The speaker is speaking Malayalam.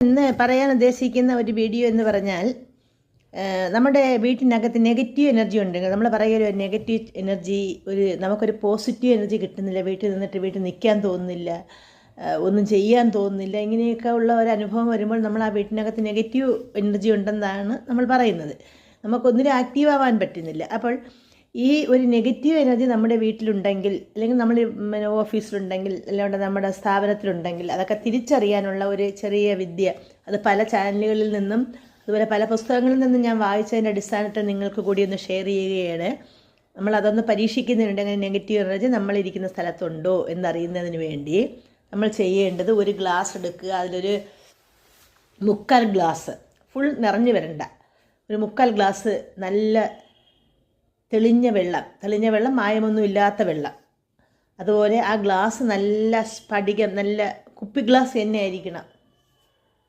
ഇന്ന് പറയാൻ ഉദ്ദേശിക്കുന്ന ഒരു വീഡിയോ എന്ന് പറഞ്ഞാൽ നമ്മുടെ വീട്ടിനകത്ത് നെഗറ്റീവ് എനർജി ഉണ്ടെങ്കിൽ നമ്മൾ പറയുമല്ലോ നെഗറ്റീവ് എനർജി ഒരു നമുക്കൊരു പോസിറ്റീവ് എനർജി കിട്ടുന്നില്ല വീട്ടിൽ നിന്നിട്ട് വീട്ടിൽ നിൽക്കാൻ തോന്നുന്നില്ല ഒന്നും ചെയ്യാൻ തോന്നുന്നില്ല ഇങ്ങനെയൊക്കെ ഉള്ള ഒരു അനുഭവം വരുമ്പോൾ നമ്മൾ ആ വീട്ടിനകത്ത് നെഗറ്റീവ് എനർജി ഉണ്ടെന്നാണ് നമ്മൾ പറയുന്നത്. നമുക്കൊന്നിനും ആക്റ്റീവ് ആവാൻ പറ്റുന്നില്ല. അപ്പോൾ ഈ ഒരു നെഗറ്റീവ് എനർജി നമ്മുടെ വീട്ടിലുണ്ടെങ്കിൽ അല്ലെങ്കിൽ നമ്മൾ ഓഫീസിലുണ്ടെങ്കിൽ അല്ലാണ്ട് നമ്മുടെ സ്ഥാപനത്തിലുണ്ടെങ്കിൽ അതൊക്കെ തിരിച്ചറിയാനുള്ള ഒരു ചെറിയ വിദ്യ. അത് പല ചാനലുകളിൽ നിന്നും അതുപോലെ പല പുസ്തകങ്ങളിൽ നിന്നും ഞാൻ വായിച്ചതിന്റെ അടിസ്ഥാനത്തിൽ നിങ്ങൾക്ക് കൂടി ഒന്ന് ഷെയർ ചെയ്യുകയാണ്. നമ്മൾ അതൊന്ന് പരീക്ഷിക്കുന്നുണ്ട് അങ്ങനെ നെഗറ്റീവ് എനർജി നമ്മളിരിക്കുന്ന സ്ഥലത്തുണ്ടോ എന്നറിയുന്നതിന് വേണ്ടി. നമ്മൾ ചെയ്യേണ്ടത് ഒരു ഗ്ലാസ് എടുക്കുക. അതിലൊരു മുക്കാൽ ഗ്ലാസ് ഫുൾ നിറഞ്ഞു വരണ്ട. ഒരു മുക്കാൽ ഗ്ലാസ് നല്ല തെളിഞ്ഞ വെള്ളം. തെളിഞ്ഞ വെള്ളം മായമൊന്നും ഇല്ലാത്ത വെള്ളം. അതുപോലെ ആ ഗ്ലാസ് നല്ല സ്ഫടികം നല്ല കുപ്പി ഗ്ലാസ് തന്നെ ആയിരിക്കണം.